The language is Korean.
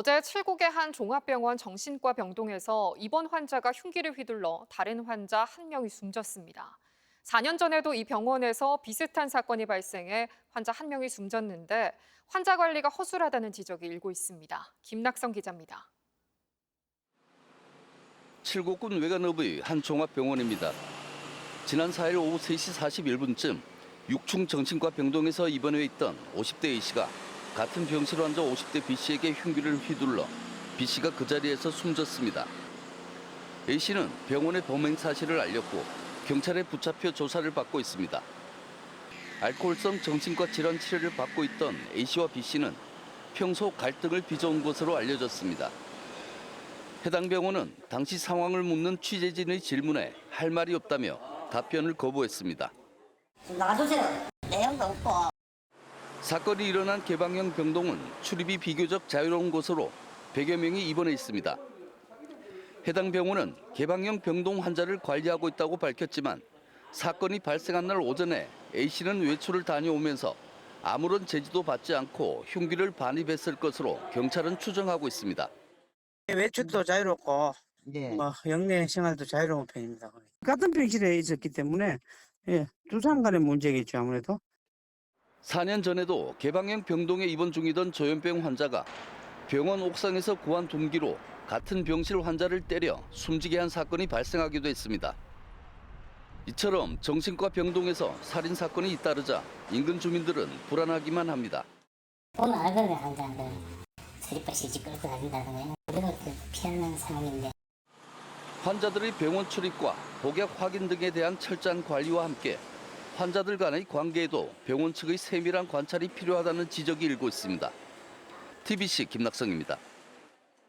어제 칠곡의 한 종합병원 정신과 병동에서 입원 환자가 흉기를 휘둘러 다른 환자 한 명이 숨졌습니다. 4년 전에도 이 병원에서 비슷한 사건이 발생해 환자 한 명이 숨졌는데 환자 관리가 허술하다는 지적이 일고 있습니다. 김낙성 기자입니다. 칠곡군 외관읍의 한 종합병원입니다. 지난 4일 오후 3시 41분쯤 6충 정신과 병동에서 입원해 있던 50대 A씨가 같은 병실 환자 50대 B씨에게 흉기를 휘둘러 B씨가 그 자리에서 숨졌습니다. A씨는 병원의 범행 사실을 알렸고 경찰에 붙잡혀 조사를 받고 있습니다. 알코올성 정신과 질환 치료를 받고 있던 A씨와 B씨는 평소 갈등을 빚어온 것으로 알려졌습니다. 해당 병원은 당시 상황을 묻는 취재진의 질문에 할 말이 없다며 답변을 거부했습니다. 놔두세요. 내용도 없고. 사건이 일어난 개방형 병동은 출입이 비교적 자유로운 곳으로 100여 명이 입원해 있습니다. 해당 병원은 개방형 병동 환자를 관리하고 있다고 밝혔지만 사건이 발생한 날 오전에 A씨는 외출을 다녀오면서 아무런 제지도 받지 않고 흉기를 반입했을 것으로 경찰은 추정하고 있습니다. 외출도 자유롭고 네. 뭐 영내 생활도 자유로운 편입니다. 같은 병실에 있었기 때문에 예, 두 사람 간의 문제겠죠 아무래도. 4년 전에도 개방형 병동에 입원 중이던 조현병 환자가 병원 옥상에서 구한 둔기로 같은 병실 환자를 때려 숨지게 한 사건이 발생하기도 했습니다. 이처럼 정신과 병동에서 살인 사건이 잇따르자 인근 주민들은 불안하기만 합니다. 돈 알거든. 서리빨리 집 끌고 다닌다든가. 우리가 그 피하는 상황인데. 환자들의 병원 출입과 복약 확인 등에 대한 철저한 관리와 함께 환자들 간의 관계에도 병원 측의 세밀한 관찰이 필요하다는 지적이 일고 있습니다. TBC 김낙성입니다.